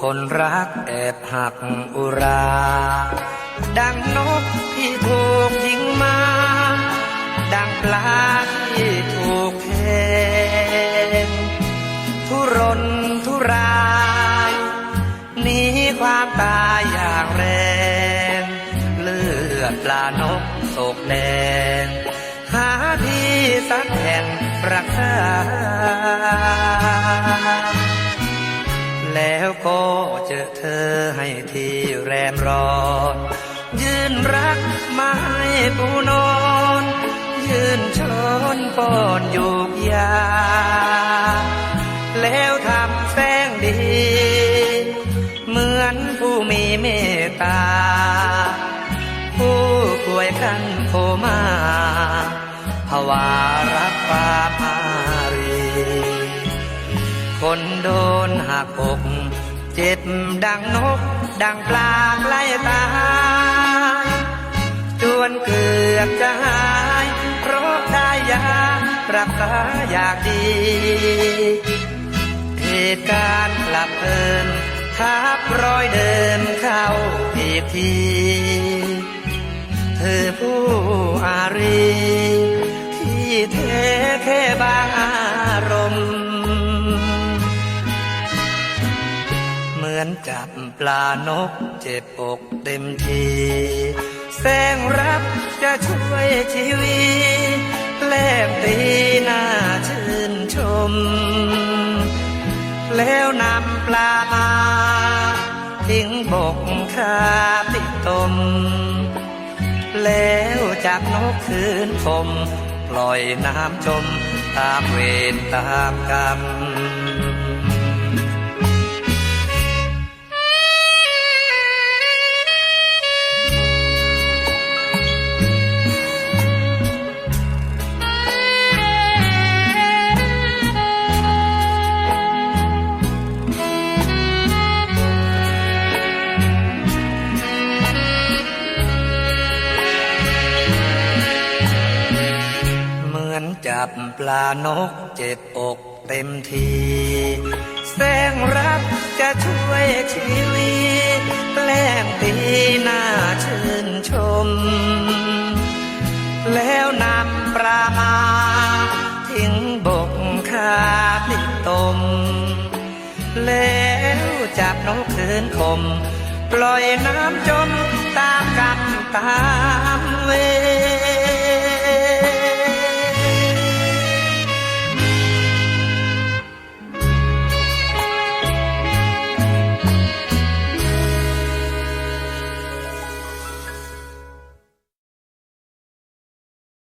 คนรักแอบหักอุรา ดังนกที่ถูกยิงมา ดังปลาที่ถูกแทงทุรนทุรายหนีความตายอย่างแรง เลือดปลานกโศกแดง หาที่สักแห่งรักษา แล้วก็เจอเธอให้ที่แรมรอนยืนรักไม้ปูนอน ยืนชนป้อนยูกยา แล้วทำแสงดี เหมือนผู้มีเมตตา ผู้ป่วยกันโคมาภาวา นหักอกเจ็บดังนก ดังปลาไล่ตายจวนเกือบจะหาย เพราะได้ยารักษาอยากดี เหตุการณ์กลับเอินทับรอยเดิมเข้าอีกที เธอผู้อารีที่เท มือนจับปลานกเจ็บอกเต็มทีแสงรับจะช่วยชีวิตแลกตีหน้าชื่นชม แล้วนำปลามาทิ้งบกคาติตม แล้วจับนกคืนคม ปล่อยน้ำจม ตามเวรตามกรรม บปลานกเจ็บอกเต็มที แสงรับจะช่วยชีวิตแกล้งตีหน้าชื่นชม แล้วนำปลามา ทิ้งบกคาติตม แล้วจับนกคืนคม ปล่อยน้ำจมตามกรรมตามเว